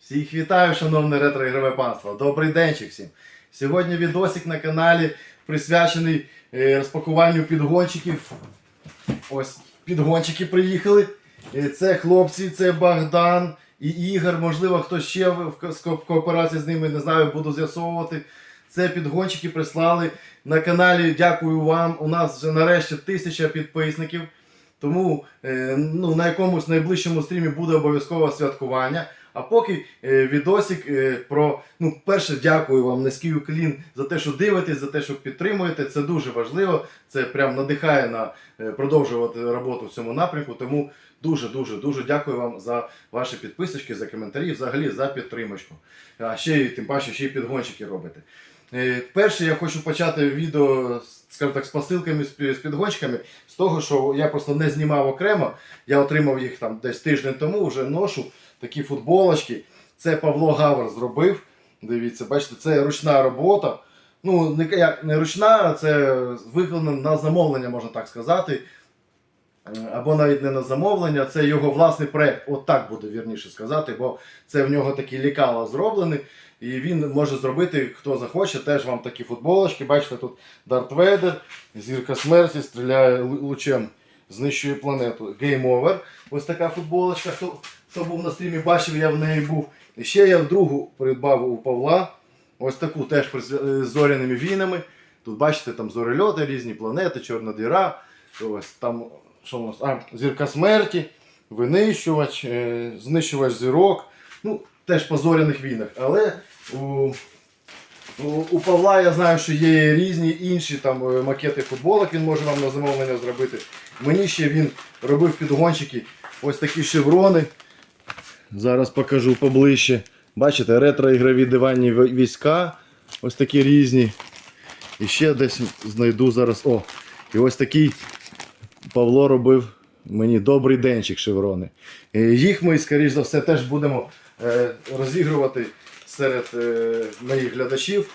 Всіх вітаю, шановне ретро-ігрове панство. Добрий денчик всім. Сьогодні відосик на каналі присвячений е, розпакуванню підгончиків. Ось підгончики приїхали. Е, Це хлопці, це Богдан і Ігор. Можливо, хтось ще в кооперації з ними, не знаю, буду з'ясовувати. Це підгончики прислали на каналі. Дякую вам. У нас вже нарешті тисяча підписників. Тому е, ну, на якомусь найближчому стрімі буде обов'язково святкування. А поки е, відосик е, про. Ну, перше, дякую вам, низький уклін за те, що дивитесь, за те, що підтримуєте. Це дуже важливо. Це прям надихає на е, продовжувати роботу в цьому напрямку. Тому дуже, дуже, дуже дякую вам за ваші підписочки, за коментарі, взагалі за підтримочку. А ще тим паче, ще й підгончики робите. Перше, я хочу почати відео скажімо так, з посилками, з підгончиками, з того, що я просто не знімав окремо. Я отримав їх там десь тиждень тому, вже ношу такі футболочки. Це Павло Гавр зробив. Дивіться, бачите, це ручна робота. Ну, не, як, не ручна, це виконано на замовлення, можна так сказати. Е, Або навіть не на замовлення, це його власний проект. От так буде вірніше сказати, бо це в нього такі лікала зроблені. І він може зробити, хто захоче, теж вам такі футболочки. Бачите, тут Дарт Вейдер, зірка смерті, стріляє лучем, знищує планету. Game Over. Ось така футболочка. Хто, був на стрімі, бачив, я в неї був. І ще я в другу придбав у Павла. Ось таку теж е, з зоряними війнами. Тут бачите, там зорельоти різні, планети, чорна діра. Ось там, що у нас? А, зірка смерті, винищувач, е, знищувач зірок. Ну, теж по зоряних війнах. Але у, у, у Павла я знаю, що є різні інші там е, макети футболок, він може вам на замовлення зробити. Мені ще він робив підгончики, ось такі шеврони. Зараз покажу поближче. Бачите, ретро-ігрові диванні війська. Ось такі різні. І ще десь знайду зараз. О! І ось такий Павло робив мені добрий денчик шеврони. Їх ми, скоріш за все, теж будемо е, розігрувати серед е, моїх глядачів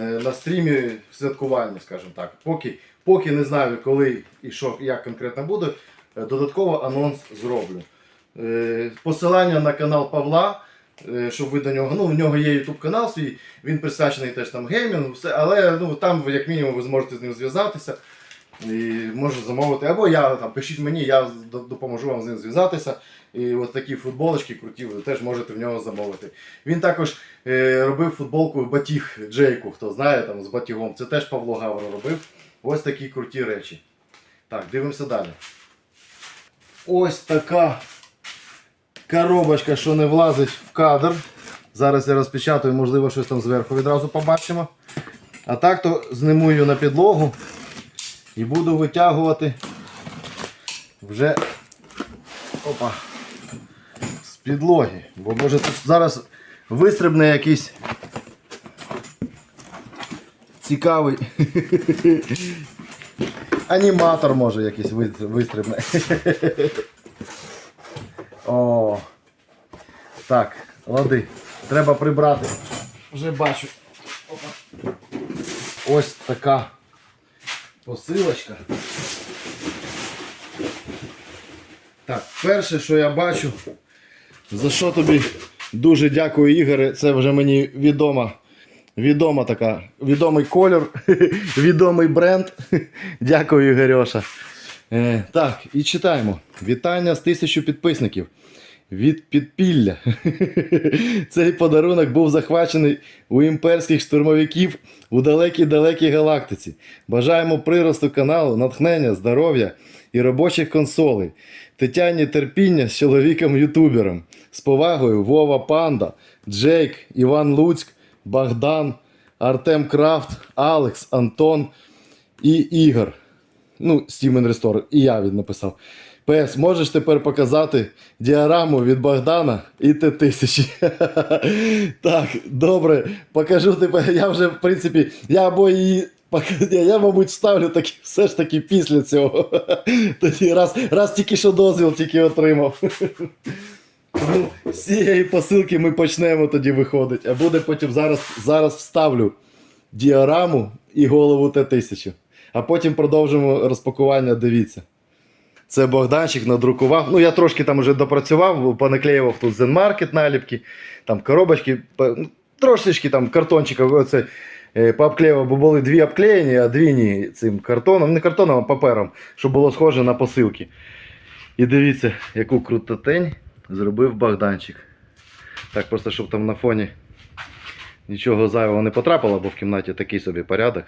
е, на стрімі святкування, скажімо так. Поки, поки не знаю, коли і що, як конкретно буде, додатково анонс зроблю. Е, Посилання на канал Павла, е, щоб ви до нього. Ну, у нього є YouTube канал свій, він присвячений теж там геймінгу, все, але ну, там, як мінімум, ви зможете з ним зв'язатися. І можу замовити. Або я там пишіть мені, я допоможу вам з ним зв'язатися. І от такі футболочки круті, ви теж можете в нього замовити. Він також е, робив футболку Батіг Джейку, хто знає, там з батігом. Це теж Павло Гавро робив. Ось такі круті речі. Так, дивимося далі. Ось така коробочка, що не влазить в кадр. Зараз я розпечатаю, можливо, щось там зверху відразу побачимо. А так то зниму її на підлогу і буду витягувати вже опа, з підлоги. Бо може тут зараз вистрибне якийсь цікавий аніматор може якийсь вистрибне. О, так, лади. Треба прибрати. Вже бачу. Опа. Ось така посилочка. Так, перше, що я бачу, за що тобі дуже дякую, Ігоре. Це вже мені відома. Відома така, відомий кольор, відомий бренд. Дякую, Ігорьоша. Е, так, і читаємо. Вітання з тисячу підписників. Від підпілля. Цей подарунок був захвачений у імперських штурмовиків у далекій-далекій галактиці. Бажаємо приросту каналу, натхнення, здоров'я і робочих консолей. Тетяні терпіння з чоловіком-ютубером. З повагою Вова Панда, Джейк, Іван Луцьк, Богдан, Артем Крафт, Алекс, Антон і Ігор. Ну, Стімен Рестор, і я від написав. ПС, можеш тепер показати діараму від Богдана і Т1000. так, добре, покажу тепер. Я вже, в принципі, я або її. Я, мабуть, ставлю таки, все ж таки після цього. Тоді раз, раз тільки що дозвіл тільки отримав. Тому з цієї посилки ми почнемо тоді виходить. А буде потім зараз, зараз вставлю діараму і голову Т1000. А потім продовжимо розпакування, дивіться. Це Богданчик надрукував. Ну, я трошки там вже допрацював, понаклеював тут Zenmarket наліпки, там коробочки, ну, трошечки там картончика оце, е, пообклеював, бо були дві обклеєні, а дві ні цим картоном, не картоном, а папером, щоб було схоже на посилки. І дивіться, яку крутотень зробив Богданчик. Так, просто щоб там на фоні нічого зайвого не потрапило, бо в кімнаті такий собі порядок.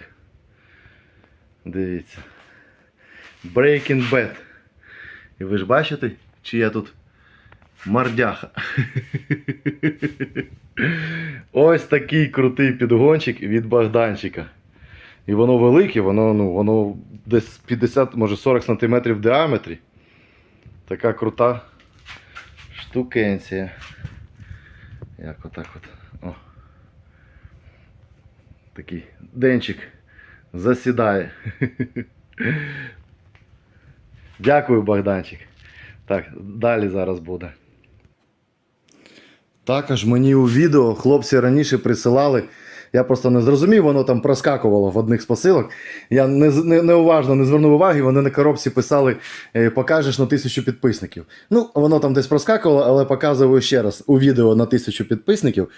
Дивіться. Breaking Bad. І ви ж бачите, чи я тут мордяха. Ось такий крутий підгончик від Богданчика. І воно велике, воно, ну, воно десь 50, може 40 см в діаметрі. Така крута штукенція. Як отак от. О. Такий денчик засідає. Дякую, Богданчик. Так, далі зараз буде. Також мені у відео хлопці раніше присилали. Я просто не зрозумів, воно там проскакувало в одних з посилок. Я не, не, неуважно не звернув уваги, вони на коробці писали, е, покажеш на тисячу підписників. Ну, воно там десь проскакувало, але показую ще раз у відео на тисячу підписників.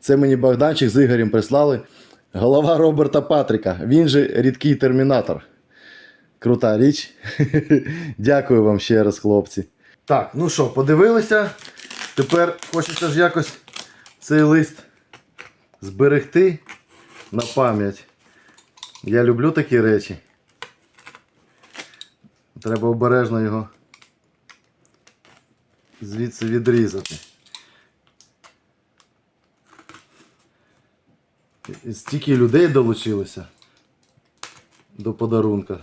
Це мені Богданчик з Ігорем прислали. Голова Роберта Патріка. Він же рідкий термінатор. Крута річ. Дякую вам ще раз, хлопці. Так, ну що, подивилися. Тепер хочеться ж якось цей лист зберегти на пам'ять. Я люблю такі речі. Треба обережно його звідси відрізати. І стільки людей долучилося до подарунка.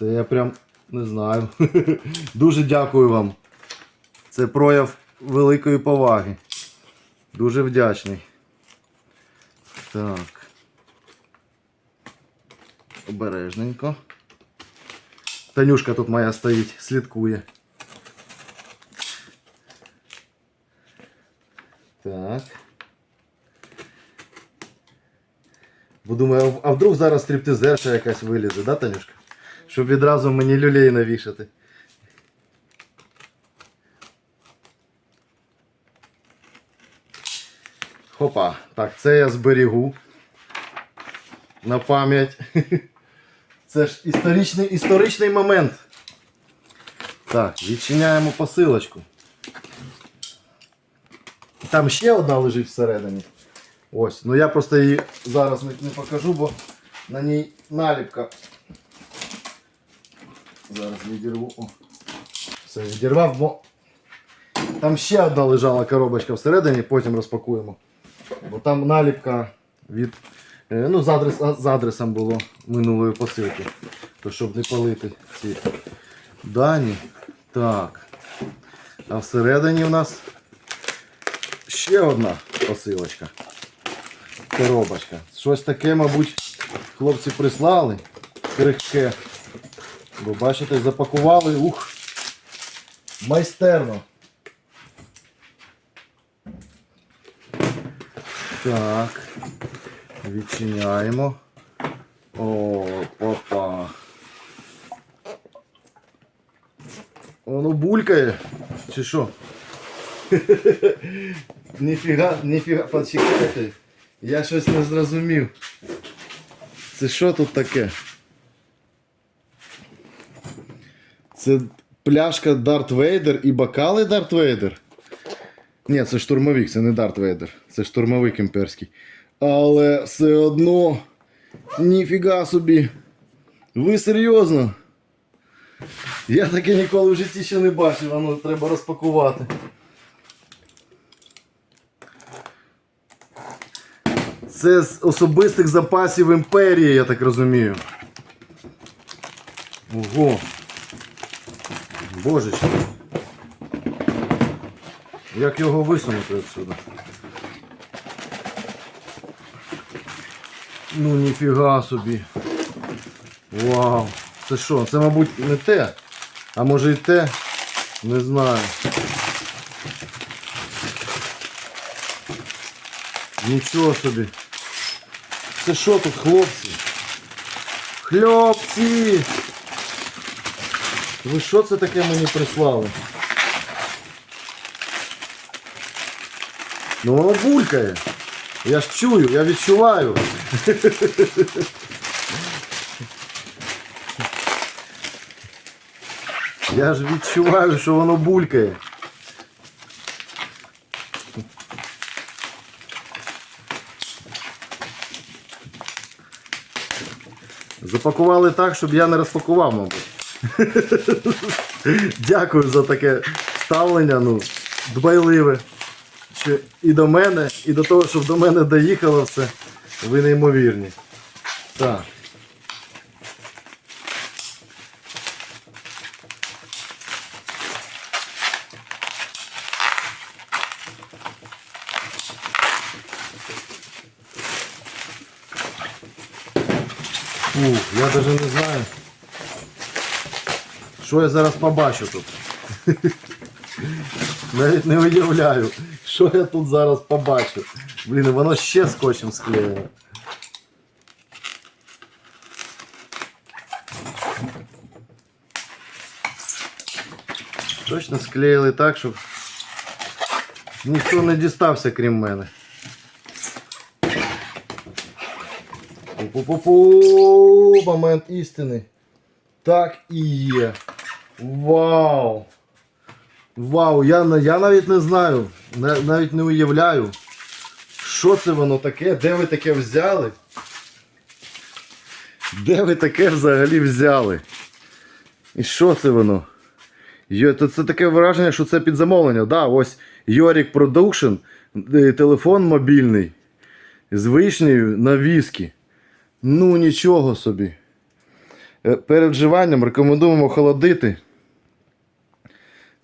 Це я прям не знаю. Дуже дякую вам. Це прояв великої поваги. Дуже вдячний. Так. Обережненько. Танюшка тут моя стоїть, слідкує. Так. Бо думаю, а вдруг зараз стриптизерша якась вилізе, да, Танюшка? Щоб відразу мені люлей навішати. Хопа. Так, це я зберігу. На пам'ять. Це ж історичний, історичний момент. Так, відчиняємо посилочку. Там ще одна лежить всередині. Ось. Ну я просто її зараз не, покажу, бо на ній наліпка. Зараз відірву. О. Все, відірвав, бо там ще одна лежала коробочка всередині, потім розпакуємо. Бо там наліпка від. е, Ну, з, адрес, з адресом було минулої посилки. То щоб не палити ці дані. Так. А всередині у нас ще одна посилочка. Коробочка. Щось таке, мабуть, хлопці прислали. Крихке. Бо бачите, запакували. Ух. Майстерно. Так. Відчиняємо. О, опа. Воно булькає. Чи що? Ніфіга, ніфіга, почекайте. Я щось не зрозумів. Це що тут таке? Це пляшка Дарт Вейдер і бокали Дарт Вейдер. Ні, це штурмовик, це не Дарт Вейдер. Це штурмовик імперський. Але все одно. Ніфіга собі. Ви серйозно? Я таке ніколи в житті ще не бачив, воно треба розпакувати. Це з особистих запасів імперії, я так розумію. Ого. Божечки. Як його висунути відсюди? Ну ніфіга собі. Вау. Це що? Це, мабуть, не те. А може і те? Не знаю. Нічого собі. Це що тут, хлопці? Хлопці! Ви що це таке мені прислали? Ну воно булькає. Я ж чую, я відчуваю. Я ж відчуваю, що воно булькає. Запакували так, щоб я не розпакував, мабуть. Дякую за таке ставлення, ну, дбайливе. Що і до мене, і до того, щоб до мене доїхало все. Ви неймовірні. Так. Фу, я навіть не. Що я зараз побачу тут? Навіть не уявляю, що я тут зараз побачу. Блін, і воно ще скотчем склеєно. Точно склеїли так, щоб ніхто не дістався, крім мене. Пу-пу-пу, момент істини. Так і є. Вау! Вау, я, я навіть не знаю, навіть не уявляю, що це воно таке, де ви таке взяли? Де ви таке взагалі взяли? І що це воно? Йо, це таке враження, що це під замовлення. Да, ось Йорік Продукшн, е, телефон мобільний з вишнею на віскі. Ну нічого собі. Е, Перед вживанням рекомендуємо охолодити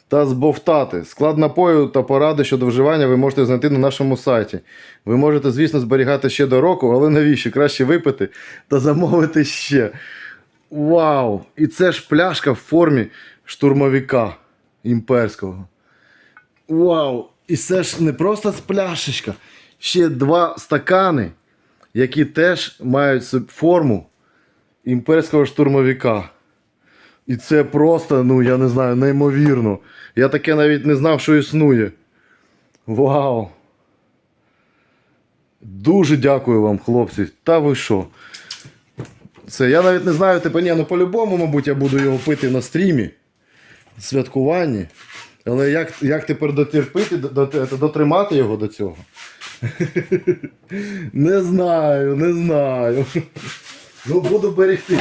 та збовтати. Склад напою та поради щодо вживання ви можете знайти на нашому сайті. Ви можете, звісно, зберігати ще до року, але навіщо? Краще випити та замовити ще. Вау! І це ж пляшка в формі штурмовика імперського. Вау! І це ж не просто пляшечка. Ще два стакани, які теж мають форму імперського штурмовика. І це просто, ну я не знаю, неймовірно. Я таке навіть не знав, що існує. Вау! Дуже дякую вам, хлопці. Та ви що? Це я навіть не знаю, типу, ні, ну по-любому, мабуть, я буду його пити на стрімі, святкуванні. Але як, як тепер дотерпити, до- до- дотримати його до цього? Не знаю, не знаю. Ну, буду берегти.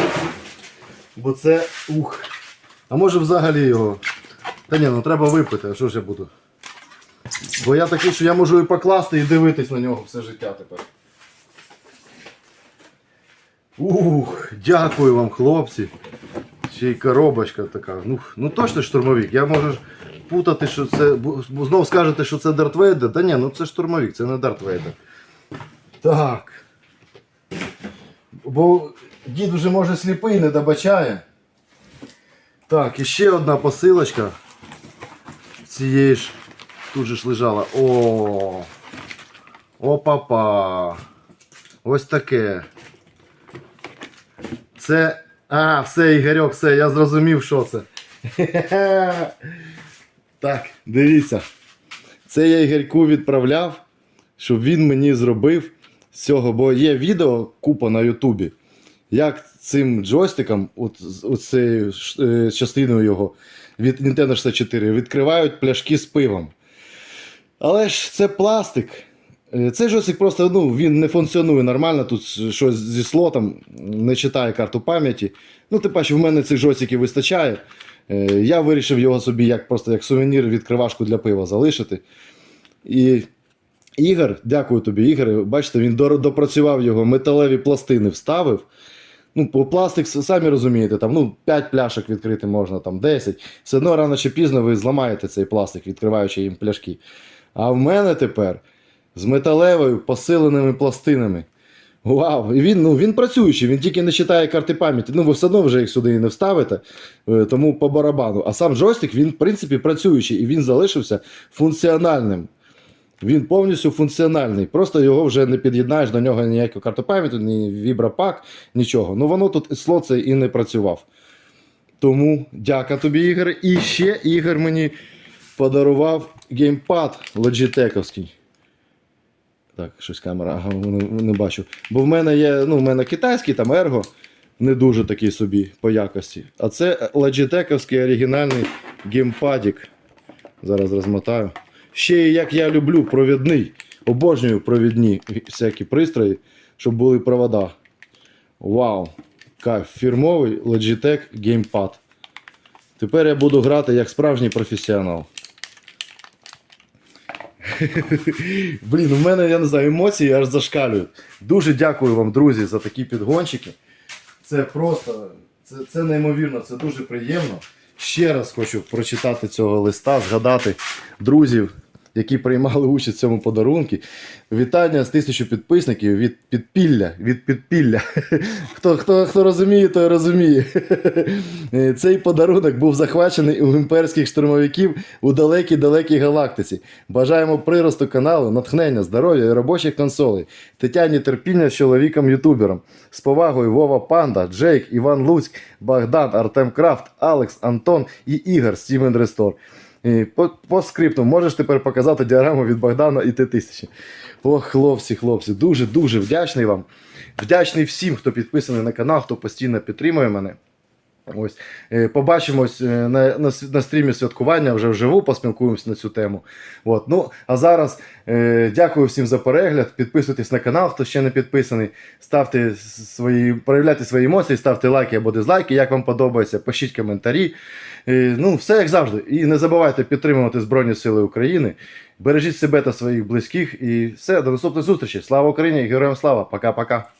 Бо це ух. А може взагалі його. Та ні, ну треба випити, а що ж я буду? Бо я такий, що я можу і покласти і дивитись на нього все життя тепер. Ух, дякую вам, хлопці. Ще й коробочка така. Ну, ну точно штурмовик. Я можу путати, що це. Знов скажете, що це Дарт Вейдер. Та ні, ну це штурмовик, це не Дарт Вейдер. Так. Бо дід вже може сліпий, не добачає. Так, і ще одна посилочка. Цієї ж тут же ж лежала. О! О-папа! Ось таке. Це. А, все, Ігорьок, все, я зрозумів, що це. Так, дивіться. Це я Ігорьку відправляв, щоб він мені зробив з цього, бо є відео купа на Ютубі, як цим джойстиком, от, оцею ш- е, частиною його від Nintendo 64, відкривають пляшки з пивом. Але ж це пластик. Е, Цей джойстик просто ну, він не функціонує нормально, тут щось зі слотом, не читає карту пам'яті. Ну, тим паче, в мене цих джойстиків вистачає. Е, Я вирішив його собі як, просто як сувенір відкривашку для пива залишити. І Ігор, дякую тобі, Ігор. Бачите, він допрацював його, металеві пластини вставив. Ну, пластик, самі розумієте, там ну, 5 пляшок відкрити можна, там 10. Все одно рано чи пізно ви зламаєте цей пластик, відкриваючи їм пляшки. А в мене тепер з металевою посиленими пластинами. Вау! І він, ну, він працюючий, він тільки не читає карти пам'яті. Ну, ви все одно вже їх сюди і не вставите, е, тому по барабану. А сам джойстик, він, в принципі, працюючий і він залишився функціональним. Він повністю функціональний. Просто його вже не під'єднаєш до нього ніяку карту пам'яті, ні вібропак, нічого. Ну воно тут слот цей і не працював. Тому дяка тобі, Ігор. І ще Ігор мені подарував геймпад Logitech. Так, щось камера, ага, не, не бачу. Бо в мене є, ну, в мене китайський там Ergo, не дуже такий собі по якості. А це Logitech оригінальний геймпадік. Зараз розмотаю. Ще як я люблю провідний. Обожнюю провідні всякі пристрої, щоб були провода. Вау! Кайф, фірмовий Logitech геймпад. Тепер я буду грати як справжній професіонал. Блін, у мене, я не знаю, емоції аж зашкалюють. Дуже дякую вам, друзі, за такі підгончики. Це просто, це, це неймовірно, це дуже приємно. Ще раз хочу прочитати цього листа, згадати друзів, які приймали участь в цьому подарунку. Вітання з тисячу підписників від підпілля. Від підпілля. Хто, хто, хто розуміє, той розуміє. Цей подарунок був захвачений у імперських штурмовиків у далекій-далекій галактиці. Бажаємо приросту каналу, натхнення, здоров'я і робочих консолей. Тетяні терпіння з чоловіком-ютубером. З повагою Вова Панда, Джейк, Іван Луцьк, Богдан, Артем Крафт, Алекс, Антон і Ігор Стівен Рестор. По, по скрипту можеш тепер показати діаграму від Богдана і Т-1000. Ох, хлопці, хлопці, дуже дуже вдячний вам. Вдячний всім, хто підписаний на канал, хто постійно підтримує мене. Ось Е, побачимось е, на, на, на стрімі святкування вже вживу, поспілкуємося на цю тему. От. Ну, а зараз е, дякую всім за перегляд. Підписуйтесь на канал, хто ще не підписаний. Ставте свої, проявляйте свої емоції, ставте лайки або дизлайки, як вам подобається, пишіть коментарі. Е, ну, все як завжди. І не забувайте підтримувати Збройні Сили України. Бережіть себе та своїх близьких. І все, до наступної зустрічі. Слава Україні! Героям слава! Пока-пока!